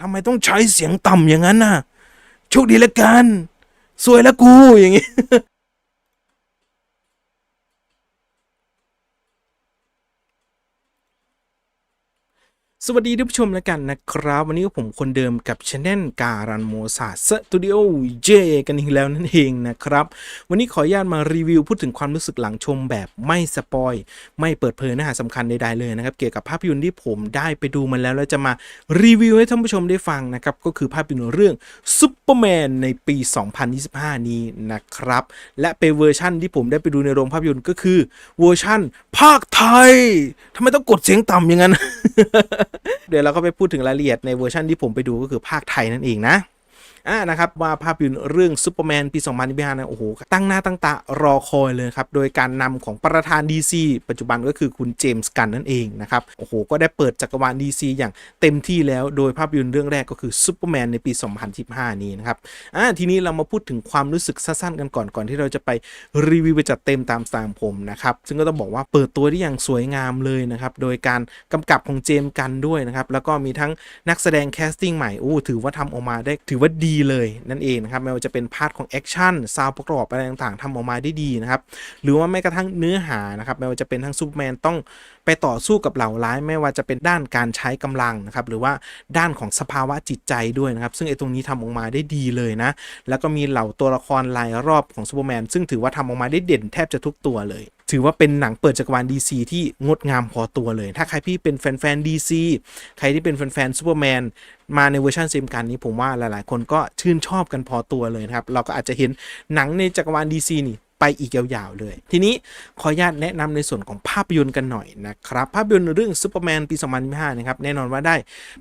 ทำไมต้องใช้เสียงต่ำอย่างนั้นน่ะโชคดีละกัน สวยละกูอย่างงี้ สวัสดีท่านผู้ชมแล้วกันนะครับ วันนี้ผมคนเดิมกับช anel การันโมซาสตูดิโอเจกันอีกแล้วนั่นเองนะครับ วันนี้ขออนุญาตมารีวิวพูดถึงความรู้สึกหลังชมแบบไม่สปอย ไม่เปิดเผยเนื้อหาสำคัญใดๆเลยนะครับ เกี่ยวกับภาพยนตร์ที่ผมได้ไปดูมาแล้วแล้วจะมารีวิวให้ท่านผู้ชมได้ฟังนะครับ ก็คือภาพยนตร์เรื่องซูเปอร์แมนในปี 2025 นี้นะครับ และเป็นเวอร์ชั่นที่ผมได้ไปดูในโรงภาพยนตร์ก็คือเวอร์ชั่นภาคไทยทำไมต้องกดเสียงต่ำอย่างนั้นเดี๋ยวเราก็ไปพูดถึงรายละเอียดในเวอร์ชันที่ผมไปดูก็คือภาคไทยนั่นเองนะ อ่านะครับว่าภาพยนตร์เรื่องซูเปอร์แมนปี 2025นะโอ้โหตั้งหน้าตั้งตารอคอยเลยครับ โดยการนำของประธาน DC ปัจจุบันก็คือคุณเจมส์กันนั่นเองนะครับโอ้โหก็ได้เปิดจักรวาล DC อย่างเต็มที่แล้วโดยภาพยนตร์เรื่องแรกก็คือซูเปอร์แมนในปี 2025นี้นะครับอ่าทีนี้เรามาพูดถึงความรู้สึกสั้นๆกันก่อนก่อนที่เราจะไปรีวิวไปจัดเต็มตามสไตล์ของผมนะครับซึ่งก็ต้องบอกว่าเปิดตัวได้อย่างสวยงามเลยนะครับโดยการกำกับของเจมส์กันด้วยนะครับแล้วก็มีทั้งนักแสดงแคสติ้งใหม่โอ้ถือว่าทำออกมาได้ถือว่าดีเลยนั่นเองนะครับไม่ว่าจะเป็นพาร์ทของแอคชั่นซาวประกอบอะไรต่างๆทำออกมาได้ดีนะครับหรือว่าแม้กระทั่งเนื้อหานะครับไม่ว่าจะเป็นทั้งซูเปอร์แมนต้องไปต่อสู้กับเหล่าร้ายไม่ว่าจะเป็นด้านการใช้กำลังนะครับหรือว่าด้านของสภาวะจิตใจด้วยนะครับซึ่งไอ้ตรงนี้ทำออกมาได้ดีเลยนะแล้วก็มีเหล่าตัวละครรายรอบของซูเปอร์แมนซึ่งถือว่าทำออกมาได้เด่นแทบจะทุกตัวเลย ถือว่าเป็นหนังเปิดจักรวาล DC ที่งดงามพอตัวเลย ถ้าใครพี่เป็นแฟนๆ DC ใครที่เป็นแฟนๆซูเปอร์แมนมาในเวอร์ชันเซมกันนี้ผมว่าหลายๆ คนก็ชื่นชอบกันพอตัวเลยนะครับ เราก็อาจจะเห็นหนังในจักรวาล DC นี่ ไปอีกยาวๆเลย ทีนี้ขออนุญาตแนะนำในส่วนของภาพยนตร์กันหน่อยนะครับ ภาพยนตร์เรื่องซูเปอร์แมนปี 2025 นะครับ แน่นอนว่าได้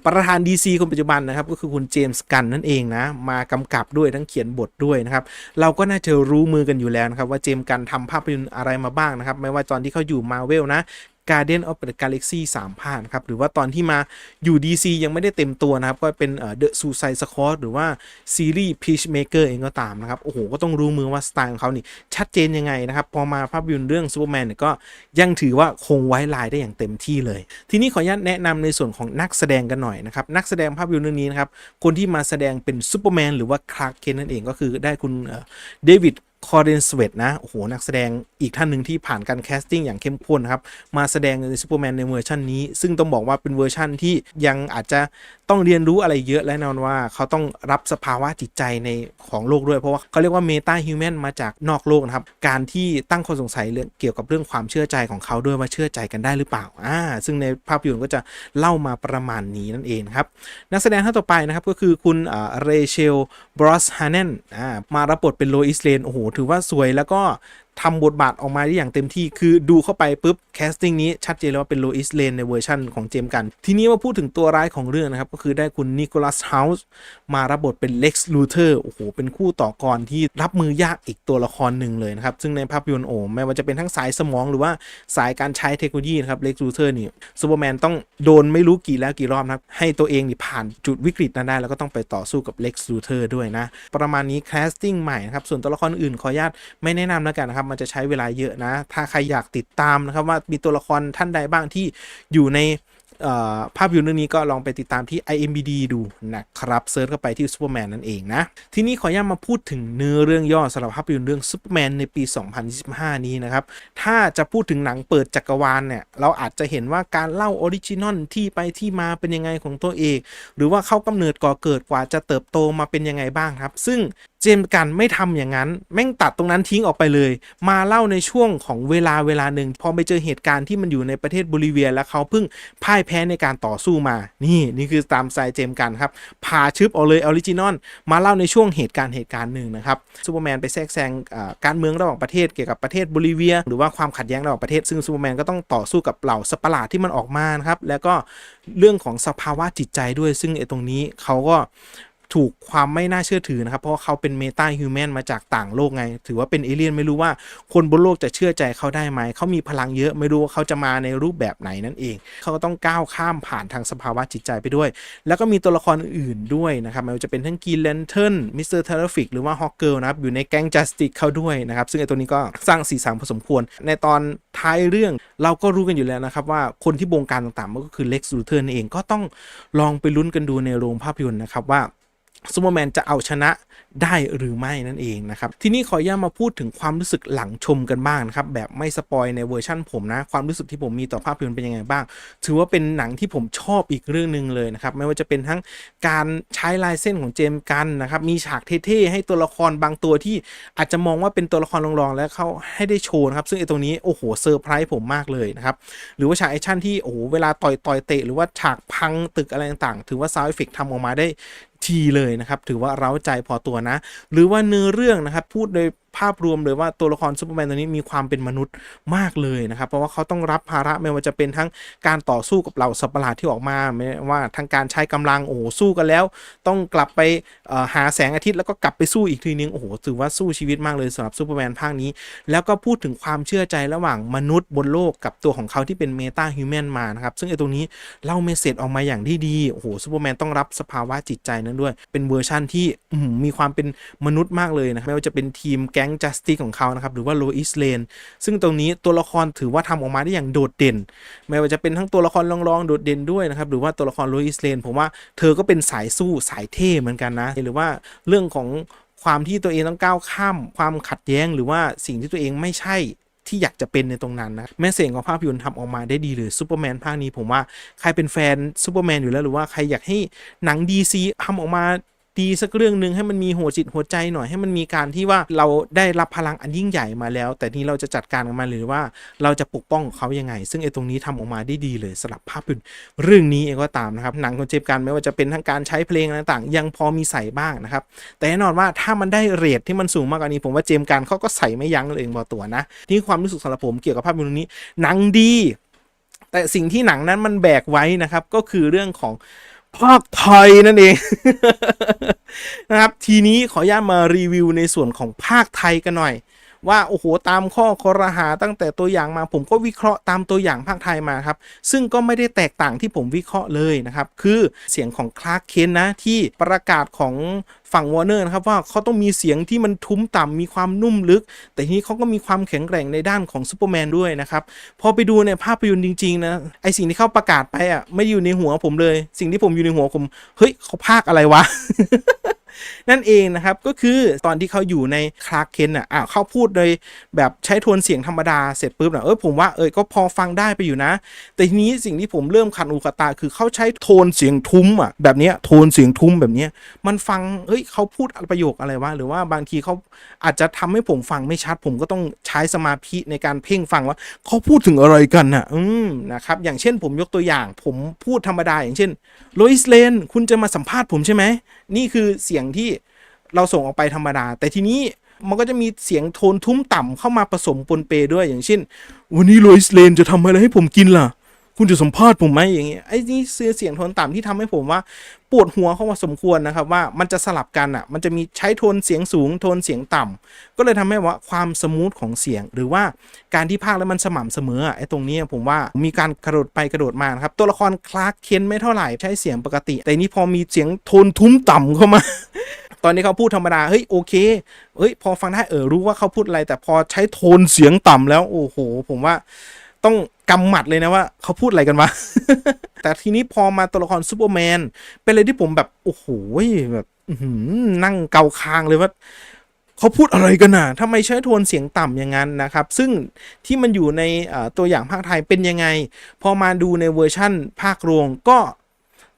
ประธาน DC คนปัจจุบันนะครับ ก็คือคุณเจมส์กันนั่นเองนะ มากำกับด้วยทั้งเขียนบทด้วยนะครับ เราก็น่าจะรู้มือกันอยู่แล้วนะครับ ว่าเจมส์กันทำภาพยนตร์อะไรมาบ้างนะครับ ไม่ว่าตอนที่เขาอยู่มาเวลนะ Guardian of the Galaxy 3ภาคครับหรือว่าตอนที่มาอยู่ DC ยังไม่ได้เต็มตัวนะครับ ก็เป็นเอ่อ The Suicide Squad หรือว่าซีรีส์ Peacemaker เองก็ตามนะครับ โอ้โห ก็ต้องรู้มือว่าสไตล์ของเขานี่ ชัดเจนยังไงนะครับ พอมาภาพยนตร์เรื่อง Superman เนี่ยก็ยังถือว่าคงไว้ลายได้อย่างเต็มที่เลย ทีนี้ขออนุญาตแนะนำในส่วนของนักแสดงกันหน่อยนะครับนักแสดงภาพยนตร์เรื่องนี้นะครับคนที่มาแสดงเป็นซูเปอร์แมนหรือว่าคลาร์กเคนนั่นเองก็คือได้คุณเดวิด คอร์เดนสเวตนะ โอ้โห นักแสดงอีกท่านหนึ่งที่ผ่านการแคสติ้งอย่างเข้มข้นครับ มาแสดงในซูเปอร์แมนในเวอร์ชันนี้ ซึ่งต้องบอกว่าเป็นเวอร์ชันที่ยังอาจจะต้องเรียนรู้อะไรเยอะและแน่นอนว่าเขาต้องรับสภาวะจิตใจในของโลกด้วย เพราะว่าเขาเรียกว่าเมตาฮิวแมนมาจากนอกโลกนะครับ การที่ตั้งข้อสงสัยเรื่องเกี่ยวกับเรื่องความเชื่อใจของเขาด้วยว่าเชื่อใจกันได้หรือเปล่าอ่าซึ่งในภาพยนตร์ก็จะเล่ามาประมาณนี้นั่นเองครับนักแสดงท่านต่อไปนะครับก็คือคุณเรเชลบรอสฮานันอ่ามารับบทเป็นโลอิสเลนโอ้โหถือว่าสวยแล้วก็ ทำบทบาทออกมาได้อย่างเต็มที่ คือดูเข้าไปปุ๊บแคสติ้งนี้ชัดเจนแล้วว่าเป็นโลอิสเลนในเวอร์ชั่นของเจมส์กัน ทีนี้มาพูดถึงตัวร้ายของเรื่องนะครับ ก็คือได้คุณนิโคลัสเฮาส์มารับบทเป็นเล็กซ์ลูเทอร์โอ้โห เป็นคู่ต่อกรที่รับมือยากอีกตัวละครหนึ่งเลยนะครับ ซึ่งในภาพยนตร์โอ้ไม่ว่าจะเป็นทั้งสายสมองหรือว่าสายการใช้เทคโนโลยีนะครับเล็กซ์ลูเทอร์นี่ซูเปอร์แมนต้องโดนไม่รู้กี่แล้วกี่รอบนะครับให้ตัวเองนี่ผ่านจุดวิกฤตนั้นได้แล้วก็ต้องไปต่อสู้กับเล็กซ์ลูเทอร์ด้วยนะประมาณนี้แคสติ้งใหม่นะครับส่วนตัวละครอื่นขออนุญาตไม่แนะนำแล้วกันนะครับมันจะใช้เวลาเยอะนะ ถ้าใครอยากติดตามนะครับว่ามีตัวละครท่านใดบ้างที่อยู่ในภาพยนตร์เรื่องนี้ก็ลองไปติดตามที่ IMBD ดูนะครับเซิร์ชเข้าไปที่ซูเปอร์แมนนั่นเองนะ ทีนี้ขออนุญาตมาพูดถึงเนื้อเรื่องย่อสำหรับภาพยนตร์เรื่องซูเปอร์แมนในปี 2025 นี้นะครับ ถ้าจะพูดถึงหนังเปิดจักรวาลเนี่ย เราอาจจะเห็นว่าการเล่าออริจินอลที่ไปที่มาเป็นยังไงของตัวเองหรือว่าเข้ากำเนิดก่อเกิดกว่าจะเติบโตมาเป็นยังไงบ้างครับ ซึ่ง เจมส์กันไม่ทำอย่างนั้น แม่งตัดตรงนั้นทิ้งออกไปเลย มาเล่าในช่วงของเวลาเวลาหนึ่งพอไปเจอเหตุการณ์ที่มันอยู่ในประเทศโบลิเวีย แล้วเขาเพิ่งพ่ายแพ้ในการต่อสู้มา นี่นี่คือตามสไตล์เจมส์กันครับพาชึบเอาเลยออริจินอลมาเล่าในช่วงเหตุการณ์เหตุการณ์หนึ่งนะครับซูเปอร์แมนไปแทรกแซงการเมืองระหว่างประเทศเกี่ยวกับประเทศโบลิเวีย หรือว่าความขัดแย้งระหว่างประเทศซึ่งซูเปอร์แมนก็ต้องต่อสู้กับเหล่าสัตว์ปหลาดที่มันออกมานะครับแล้วก็เรื่องของสภาวะจิตใจด้วย ซึ่งไอ้ตรงนี้เขาก็ ถูกความไม่น่าเชื่อถือนะครับ เพราะเขาเป็นเมตาฮิวแมนมาจากต่างโลกไง ถือว่าเป็นเอเลี่ยนไม่รู้ว่าคนบนโลกจะเชื่อใจเขาได้ไหม เขามีพลังเยอะไม่รู้ว่าเขาจะมาในรูปแบบไหนนั่นเอง เขาก็ต้องก้าวข้ามผ่านทางสภาวะจิตใจไปด้วย แล้วก็มีตัวละครอื่นด้วยนะครับไม่ว่าจะเป็นทั้งกีแลนเทิร์นมิสเตอร์เทเลฟิกหรือว่าฮอกเกิลนะครับอยู่ในแก๊งจัสติกเขาด้วยนะครับซึ่งไอตัวนี้ก็สร้างสีสันพอสมควร ในตอนท้ายเรื่องเราก็รู้กันอยู่แล้วนะครับว่าคนที่บงการต่างๆมันก็คือเล็กซ์ลูเทอร์นเองก็ต้องลองไปลุ้นกันดูในโรงภาพยนตร์นะครับว่า ซูเปอร์แมนจะเอาชนะได้หรือไม่นั่นเองนะครับ ทีนี้ขออนุญาตมาพูดถึงความรู้สึกหลังชมกันบ้างนะครับ แบบไม่สปอยในเวอร์ชั่นผมนะ ความรู้สึกที่ผมมีต่อภาพยนตร์เป็นยังไงบ้าง ถือว่าเป็นหนังที่ผมชอบอีกเรื่องหนึ่งเลยนะครับ ไม่ว่าจะเป็นทั้งการใช้ลายเส้นของเจมส์กันนะครับ มีฉากเท่ๆ ให้ตัวละครบางตัวที่อาจจะมองว่าเป็นตัวละครรองๆ แล้วเขาให้ได้โชว์นะครับ ซึ่งไอ้ตรงนี้โอ้โหเซอร์ไพรส์ผมมากเลยนะครับ หรือว่าฉากแอคชั่นที่โอ้โหเวลาต่อยต่อยเตะหรือว่าฉากพังตึกอะไรต่างๆ ถือว่าซาวด์เอฟเฟกทำออกมาได้ ทีเลยนะครับ ถือว่าเร้าใจพอตัวนะ หรือว่าเนื้อเรื่องนะครับ พูดโดย ภาพรวมเลยว่าตัวละครซูเปอร์แมนตัวนี้มีความเป็นมนุษย์มากเลยนะครับ เพราะว่าเขาต้องรับภาระไม่ว่าจะเป็นทั้งการต่อสู้กับเหล่าสัตว์ประหลาดที่ออกมาไม่ว่าทั้งการใช้กำลังโอ้โหสู้กันแล้ว ต้องกลับไปหาแสงอาทิตย์แล้วก็กลับไปสู้อีกทีนึงโอ้โหถือว่าสู้ชีวิตมากเลยสำหรับซูเปอร์แมนภาคนี้ แล้วก็พูดถึงความเชื่อใจระหว่างมนุษย์บนโลกกับตัวของเขาที่เป็นเมตาฮิวแมนมานะครับซึ่งไอ้ตรงนี้เล่าเมสเซจออกมาอย่างที่ดีโอ้โหซูเปอร์แมนต้องรับสภาวะจิตใจนั้นด้วย เป็นเวอร์ชั่นที่มีความเป็นมนุษย์มากเลยนะไม่ว่าจะเป็นทีมแกงจัสติกของเขานะครับหรือว่าโลอิสเลนซึ่งตรงนี้ตัวละครถือว่าทำออกมาได้อย่างโดดเด่น ไม่ว่าจะเป็นทั้งตัวละครรองๆโดดเด่นด้วยนะครับหรือว่าตัวละครโลอิสเลนผมว่าเธอก็เป็นสายสู้สายเท่เหมือนกันนะหรือว่าเรื่องของความที่ตัวเองต้องก้าวข้าม ความขัดแย้งหรือว่าสิ่งที่ตัวเองไม่ใช่ที่อยากจะเป็นในตรงนั้นนะแม่เสียงของภาพยนตร์ทำออกมาได้ดีเลยซูเปอร์แมนภาคนี้ผมว่าใครเป็นแฟนซูเปอร์แมนอยู่แล้วหรือว่าใครอยากให้หนัง DC ทำออกมา ดีสักเรื่องหนึ่งให้มันมีหัวจิตหัวใจหน่อยให้มันมีการที่ว่าเราได้รับพลังอันยิ่งใหญ่มาแล้ว แต่นี้เราจะจัดการกับมันหรือว่าเราจะปกป้องเขายังไง ซึ่งไอ้ตรงนี้ทำออกมาได้ดีเลยสำหรับภาพยนตร์เรื่องนี้เองก็ตามนะครับหนังของเจมส์กันไม่ว่าจะเป็นทั้งการใช้เพลงต่างๆ ยังพอมีใส่บ้างนะครับแต่แน่นอนว่าถ้ามันได้เรทที่มันสูงมากกว่านี้ ผมว่าเจมส์กันเขาก็ใส่ไม่ยั้งเลยเองบอตัวนะนี่ความรู้สึกสำหรับผมเกี่ยวกับภาพยนตร์เรื่องนี้หนังดี แต่สิ่งที่หนังนั้นมันแบกไว้นะครับก็คือเรื่องของ ภาคไทยนั่นเอง นะครับ ทีนี้ขออนุญาตมารีวิวในส่วนของภาคไทยกันหน่อย ว่าโอ้โหตามข้อคอรหาตั้งแต่ตัวอย่างมาผมก็วิเคราะห์ตามตัวอย่างภาคไทยมาครับ ซึ่งก็ไม่ได้แตกต่างที่ผมวิเคราะห์เลยนะครับ คือเสียงของคลาร์กเคนนะที่ประกาศของฝั่งวอร์เนอร์นะครับว่าเขาต้องมีเสียงที่มันทุ้มต่ำมีความนุ่มลึก แต่ทีนี้เขาก็มีความแข็งแกร่งในด้านของซูเปอร์แมนด้วยนะครับ พอไปดูในภาพยนตร์จริง ๆ นะ ไอสิ่งที่เขาประกาศไปอะไม่อยู่ในหัวผมเลย สิ่งที่ผมอยู่ในหัวผม เฮ้ยเขาพากอะไรวะ นั่นเองนะครับก็คือตอนที่เขาอยู่ในคลาร์กเคนอะอะเขาพูดโดยแบบใช้โทนเสียงธรรมดาเสร็จปุ๊บน่ะเออผมว่าเออก็พอฟังได้ไปอยู่นะ แต่ทีนี้สิ่งที่ผมเริ่มขันอูกตา คือเขาใช้โทนเสียงทุ้มอะแบบนี้โทนเสียงทุ้มแบบนี้มันฟังเฮ้ยเขาพูดประโยคอะไรวะหรือว่าบางทีเขาอาจจะทำให้ผมฟังไม่ชัด ผมก็ต้องใช้สมาธิในการเพ่งฟังว่าเขาพูดถึงอะไรกันน่ะอืมนะครับอย่างเช่นผมยกตัวอย่าง ผมพูดธรรมดาอย่างเช่นโลอิสเลนคุณจะมาสัมภาษณ์ผมใช่ไหมนี่คือเสียงที่เราส่งออกไปธรรมดา แต่ทีนี้มันก็จะมีเสียงโทนทุ้มต่ำเข้ามาผสมปนเปด้วยอย่างเช่น วันนี้โรยสเลนจะทำอะไรให้ผมกินล่ะ คุณจะสัมภาษณ์ผมไหมอย่างเงี้ยไอ้นี่เสียเสียงโทนต่ำที่ทำให้ผมว่า ปวดหัวเข้ามาสมควรนะครับ ว่ามันจะสลับกันอะ มันจะมีใช้โทนเสียงสูงโทนเสียงต่ำก็เลยทำให้ว่าความสมูทของเสียง หรือว่าการที่พากย์แล้วมันสม่ำเสมอไอ้ตรงนี้ผมว่ามีการกระโดดไปกระโดดมาครับ ตัวละครคลาร์กเคนไม่เท่าไหร่ใช้เสียงปกติ แต่นี่พอมีเสียงโทนทุ้มต่ำเข้ามา ตอนนี้เขาพูดธรรมดาเฮ้ยโอเคเฮ้ยพอฟังได้เออรู้ว่าเขาพูดอะไร แต่พอใช้โทนเสียงต่ำแล้วโอ้โห ผมว่าต้อง กำหมัดเลยนะว่าเขาพูดอะไรกันวะ แต่ทีนี้พอมาตัวละครซูเปอร์แมน เป็นอะไรที่ผมแบบ โอ้โหแบบนั่งเกาคางเลยว่าเขาพูดอะไรกันน่ะทำไมใช้โทนเสียงต่ำอย่างนั้นนะครับ ซึ่งที่มันอยู่ในตัวอย่างภาคไทยเป็นยังไง พอมาดูในเวอร์ชั่นภาครวงก็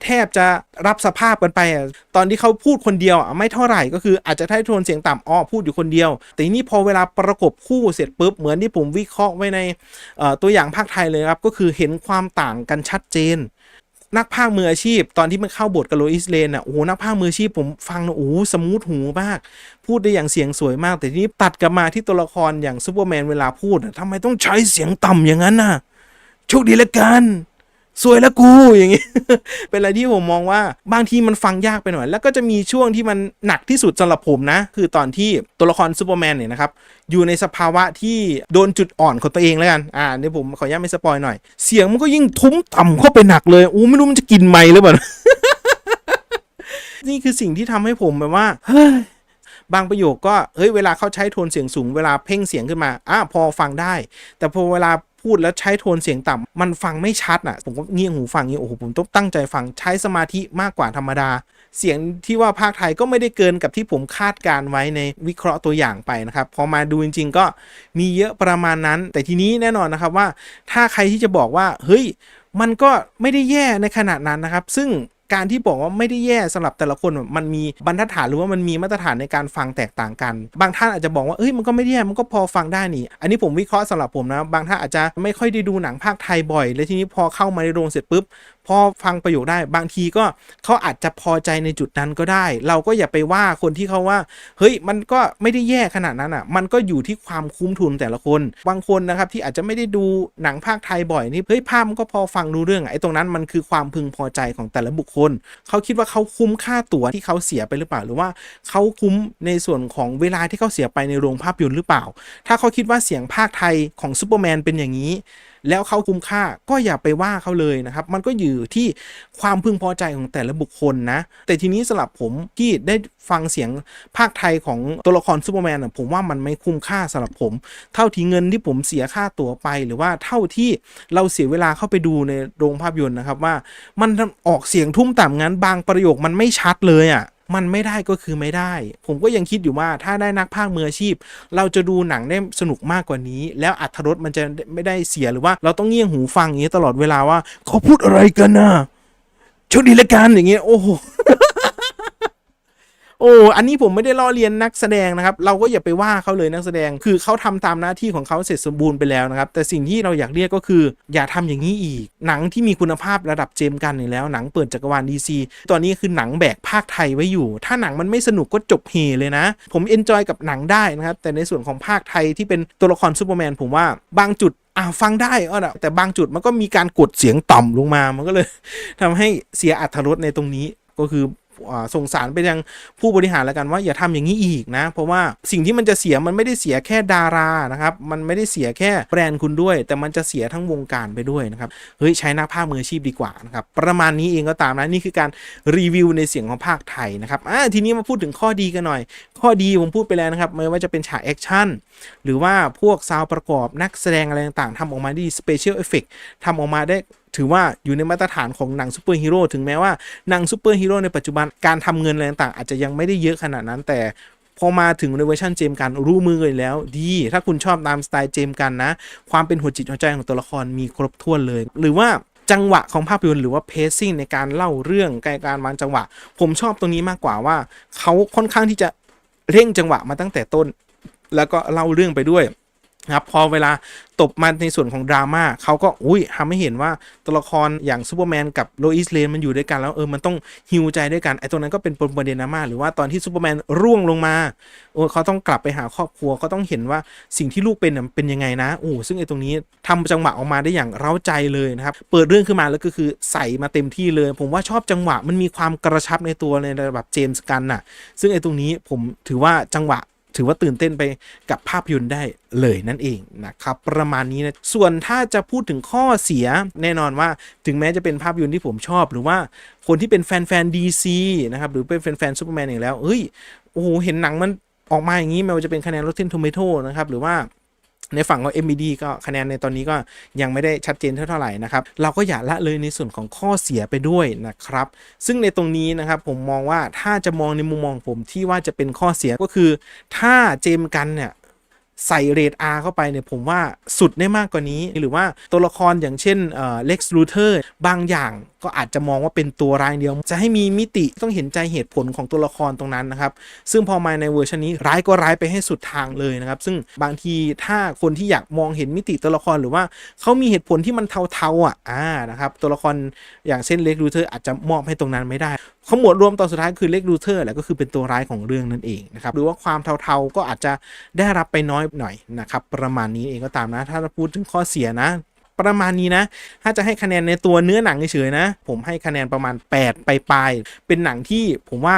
แทบจะรับสภาพกันไปอะตอนที่เขาพูดคนเดียวอะไม่เท่าไหร่ก็คืออาจจะใช้โทนเสียงต่ำอ้อพูดอยู่คนเดียว แต่นี้พอเวลาประกบคู่เสร็จปุ๊บเหมือนที่ผมวิเคราะห์ไว้ในตัวอย่างภาคไทยเลยครับก็คือเห็นความต่างกันชัดเจนนักพากย์มืออาชีพตอนที่มันเข้าบทกับโลอิสเลนอะโอ้โหนักพากย์มืออาชีพผมฟังนะโอ้สมูทหูมาก พูดได้อย่างเสียงสวยมาก แต่ทีนี้ตัดกลับมาที่ตัวละครอย่างซูเปอร์แมนเวลาพูดอะทำไมต้องใช้เสียงต่ำอย่างนั้นน่ะโชคดีละกัน สวยแล้วกูอย่างงี้ เป็นอะไรที่ผมมองว่าบางทีมันฟังยากไปหน่อย แล้วก็จะมีช่วงที่มันหนักที่สุดสำหรับผมนะ คือตอนที่ตัวละครซูเปอร์แมนเนี่ยนะครับ อยู่ในสภาวะที่โดนจุดอ่อนของตัวเองแล้วกัน อ่าเดี๋ยวผมขออนุญาตไม่สปอยหน่อย เสียงมันก็ยิ่งทุ้มต่ำเข้าไปหนักเลย อู้ไม่รู้มันจะกินไหมหรือเปล่า นี่คือสิ่งที่ทำให้ผมแบบว่าเฮ้ยบางประโยคก็เฮ้ยเวลาเขาใช้โทนเสียงสูงเวลาเพ่งเสียงขึ้นมาอะพอฟังได้ แต่พอเวลา พูดแล้วใช้โทนเสียงต่ำมันฟังไม่ชัดอะ ผมก็เงี่ยหูฟังเงี้ยโอ้โหผมต้องตั้งใจฟังใช้สมาธิมากกว่าธรรมดา เสียงที่ว่าภาคไทยก็ไม่ได้เกินกับที่ผมคาดการไว้ในวิเคราะห์ตัวอย่างไปนะครับพอมาดูจริง ๆ ก็มีเยอะประมาณนั้น แต่ทีนี้แน่นอนนะครับว่า ถ้าใครที่จะบอกว่าเฮ้ยมันก็ไม่ได้แย่ในขนาดนั้นนะครับ ซึ่ง การที่บอกว่าไม่ได้แย่สำหรับแต่ละคนมันมีบรรทัดฐานหรือว่ามันมีมาตรฐานในการฟังแตกต่างกัน บางท่านอาจจะบอกว่าเอ้ยมันก็ไม่แย่มันก็พอฟังได้นี่ อันนี้ผมวิเคราะห์สำหรับผมนะ บางท่านอาจจะไม่ค่อยได้ดูหนังภาคไทยบ่อย แล้วทีนี้พอเข้ามาในโรงเสร็จปุ๊บ พอฟังประโยคได้บางทีก็เขาอาจจะพอใจในจุดนั้นก็ได้ เราก็อย่าไปว่าคนที่เขาว่า เฮ้ยมันก็ไม่ได้แย่ขนาดนั้นอะ มันก็อยู่ที่ความคุ้มทุนแต่ละคน บางคนนะครับที่อาจจะไม่ได้ดูหนังภาคไทยบ่อยนี่เฮ้ยภาพมันก็พอฟังรู้เรื่องอะไอ้ตรงนั้นมันคือความพึงพอใจของแต่ละบุคคลเขาคิดว่าเขาคุ้มค่าตั๋วที่เขาเสียไปหรือเปล่า หรือว่าเขาคุ้มในส่วนของเวลาที่เขาเสียไปในโรงภาพยนตร์หรือเปล่า ถ้าเขาคิดว่าเสียงภาคไทยของซูเปอร์แมนเป็นอย่างนี้ แล้วเขาคุ้มค่าก็อย่าไปว่าเขาเลยนะครับมันก็อยู่ที่ความพึงพอใจของแต่ละบุคคลนะแต่ทีนี้สำหรับผมที่ได้ฟังเสียงภาคไทยของตัวละครซูเปอร์แมนผมว่ามันไม่คุ้มค่าสำหรับผม เท่าที่เงินที่ผมเสียค่าตั๋วไป หรือว่าเท่าที่เราเสียเวลาเข้าไปดูในโรงภาพยนตร์นะครับว่ามันออกเสียงทุ่มต่ำงั้นบางประโยคมันไม่ชัดเลยอะ่ะ มันไม่ได้ก็คือไม่ได้ ผมก็ยังคิดอยู่ว่าถ้าได้นักพากย์มืออาชีพ เราจะดูหนังได้สนุกมากกว่านี้ แล้วอัธรสมันจะไม่ได้เสียหรือว่า เราต้องเงี่ยงหูฟังอย่างนี้ตลอดเวลาว่าเขาพูดอะไรกันนะโชคดีละกันอย่างเงี้ยโอ้โห โอ้อันนี้ผมไม่ได้ล้อเลียนนักแสดงนะครับ เราก็อย่าไปว่าเขาเลยนักแสดง คือเขาทำตามหน้าที่ของเขาเสร็จสมบูรณ์ไปแล้วนะครับ แต่สิ่งที่เราอยากเรียกก็คือ อย่าทำอย่างนี้อีก หนังที่มีคุณภาพระดับเจมกันอยู่แล้วหนังเปิดจักรวาลดีซีตอนนี้คือหนังแบกภาคไทยไว้อยู่ ถ้าหนังมันไม่สนุกก็จบเฮเลยนะ ผมเอนจอยกับหนังได้นะครับ แต่ในส่วนของภาคไทยที่เป็นตัวละครซูเปอร์แมนผมว่าบางจุดอ่าฟังได้ก็นะแต่บางจุดมันก็มีการกดเสียงต่ำลงมา มันก็เลยทำให้เสียอัตรสในตรงนี้ก็คือ ส่งสารไปยังผู้บริหารแล้วกันว่าอย่าทำอย่างนี้อีกนะ เพราะว่าสิ่งที่มันจะเสียมันไม่ได้เสียแค่ดารานะครับ มันไม่ได้เสียแค่แบรนด์คุณด้วย แต่มันจะเสียทั้งวงการไปด้วยนะครับเฮ้ยใช้นักภาคมืออาชีพดีกว่านะครับประมาณนี้เองก็ตามนะนี่คือการรีวิวในเสียงของภาคไทยนะครับอ่าทีนี้มาพูดถึงข้อดีกันหน่อย ข้อดีผมพูดไปแล้วนะครับไม่ว่าจะเป็นฉากแอคชั่นหรือว่าพวกซาวประกอบนักแสดงอะไรต่างๆทำออกมาดีสเปเชียลเอฟเฟกต์ทำออกมาได้ ถือว่าอยู่ในมาตรฐานของหนังซูเปอร์ฮีโร่ถึงแม้ว่าหนังซูเปอร์ฮีโร่ในปัจจุบันการทำเงินอะไรต่างอาจจะยังไม่ได้เยอะขนาดนั้น แต่พอมาถึงในเวอร์ชันเจมส์กันรู้มือเลยแล้ว ดี ถ้าคุณชอบตามสไตล์เจมส์กันนะ ความเป็นหัวจิตหัวใจของตัวละครมีครบถ้วนเลย หรือว่าจังหวะของภาพยนตร์หรือว่าเพซซิ่งในการเล่าเรื่องการวางจังหวะ ผมชอบตรงนี้มากกว่าว่าเขาค่อนข้างที่จะเร่งจังหวะมาตั้งแต่ต้น แล้วก็เล่าเรื่องไปด้วย นะครับพอเวลาตบมาในส่วนของดราม่าเขาก็อุ้ยทำให้เห็นว่าตัวละครอย่างซูเปอร์แมนกับโลอิสเลนมันอยู่ด้วยกันแล้วเออมันต้องฮิวใจด้วยกันไอ้ตรงนั้นก็เป็นประเด็นดราม่าหรือว่าตอนที่ซูเปอร์แมนร่วงลงมาโอ้เขาต้องกลับไปหาครอบครัวเขาต้องเห็นว่าสิ่งที่ลูกเป็นเป็นยังไงนะโอ้ซึ่งไอ้ตรงนี้ทำจังหวะออกมาได้อย่างเร้าใจเลยนะครับเปิดเรื่องขึ้นมาแล้วก็คือใส่มาเต็มที่เลย ผมว่าชอบจังหวะมันมีความกระชับในตัวในระดับเจมส์กันน่ะ ซึ่งไอ้ตรงนี้ผมถือว่าจังหวะ ถือว่าตื่นเต้นไปกับภาพยนตร์ได้เลยนั่นเองนะครับประมาณนี้นะส่วนถ้าจะพูดถึงข้อเสียแน่นอนว่าถึงแม้จะเป็นภาพยนตร์ที่ผมชอบ หรือว่าคนที่เป็นแฟนแฟนดีซีนะครับหรือเป็นแฟนแฟนซูเปอร์แมนอย่างแล้วเฮ้ยโอ้โหเห็นหนังมันออกมาอย่างนี้ไม่ว่าจะเป็นคะแนนรถเทนทูเมโตนะครับหรือว่า ในฝั่งของ MBD ก็คะแนนในตอนนี้ก็ยังไม่ได้ชัดเจนเท่าไหร่นะครับ เราก็อย่าละเลยในส่วนของข้อเสียไปด้วยนะครับ ซึ่งในตรงนี้นะครับผมมองว่าถ้าจะมองในมุมมองผมที่ว่าจะเป็นข้อเสียก็คือ ถ้าเจมกันเนี่ยใส่เรท R เข้าไปเนี่ยผมว่าสุดได้มากกว่านี้ หรือว่าตัวละครอย่างเช่นเอ่อ Lex Luthor บางอย่าง ก็อาจจะมองว่าเป็นตัวร้ายเดียว จะให้มีมิติต้องเห็นใจเหตุผลของตัวละครตรงนั้นนะครับ ซึ่งพอมาในเวอร์ชันนี้ร้ายก็ร้ายไปให้สุดทางเลยนะครับ ซึ่งบางทีถ้าคนที่อยากมองเห็นมิติตัวละครหรือว่าเขามีเหตุผลที่มันเทาๆอะอ่านะครับตัวละครอย่างเช่น Lex Luthor อาจจะมอบให้ตรงนั้นไม่ได้ขมวดรวมตอนสุดท้ายคือเล็กลูเทอร์แหละก็คือเป็นตัวร้ายของเรื่องนั่นเองนะครับหรือว่าความเทาๆก็อาจจะได้รับไปน้อยหน่อยนะครับประมาณนี้เองก็ตามนะ ถ้าเราพูดถึงข้อเสียนะ ประมาณนี้นะ ถ้าจะให้คะแนนในตัวเนื้อหนังเฉยๆนะ ผมให้คะแนนประมาณ 8 ไปปลายๆเป็นหนังที่ผมว่า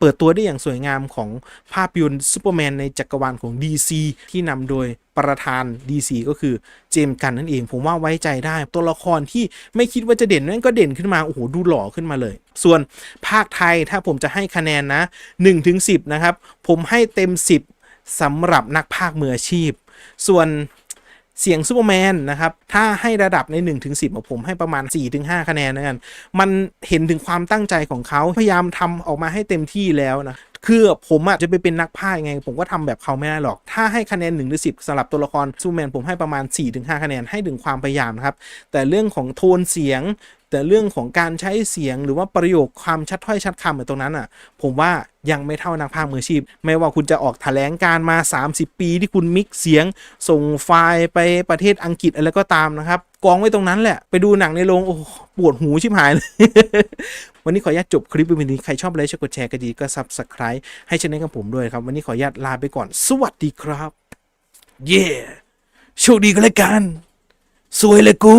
เปิดตัวได้อย่างสวยงามของภาพยนตร์ซูเปอร์แมนในจักรวาลของ DC ที่นำโดยประธาน DC ก็คือเจมส์กันนั่นเอง ผมว่าไว้ใจได้ตัวละครที่ไม่คิดว่าจะเด่นนั่นก็เด่นขึ้นมา โอ้โห ดูหล่อขึ้นมาเลย ส่วนภาคไทยถ้าผมจะให้คะแนนนะ1ถึง10 นะครับ ผมให้เต็ม 10สำหรับนักภาคมืออาชีพ ส่วน เสียงซูเปอร์แมนนะครับ ถ้าให้ระดับใน 1-10ถึง10ผมให้ประมาณ 4-5 คะแนนนะกันมันเห็นถึงความตั้งใจของเขาพยายามทำออกมาให้เต็มที่แล้วนะคือผมอะจะไปเป็นนักพากย์ไง ผมก็ทำแบบเขาไม่ได้หรอก ถ้าให้คะแนน1หรือสิสำหรับตัวละครซูเปอร์แมนผมให้ประมาณ 4-5 คะแนนให้ถึงความพยายามนะครับ แต่เรื่องของโทนเสียง แต่เรื่องของการใช้เสียงหรือว่าประโยคความชัดถ้อยชัดคำในตรงนั้นอะ ผมว่ายังไม่เท่านักพากย์มืออาชีพ ไม่ว่าคุณจะออกแถลงการมา 30 ปีที่คุณมิกเสียง ส่งไฟล์ไปประเทศอังกฤษอะไรก็ตามนะครับ กองไว้ตรงนั้นแหละ ไปดูหนังในโรงโอ้ปวดหูชิบหายเลย วันนี้ขออนุญาตจบคลิปวิดีโอนี้ ใครชอบอะไรช่วยกดแชร์กันดีก็ subscribe ให้ช่องกับผมด้วยครับ วันนี้ขออนุญาตลาไปก่อน สวัสดีครับเย้โชคดีกันเลยกัน สวยเลยกู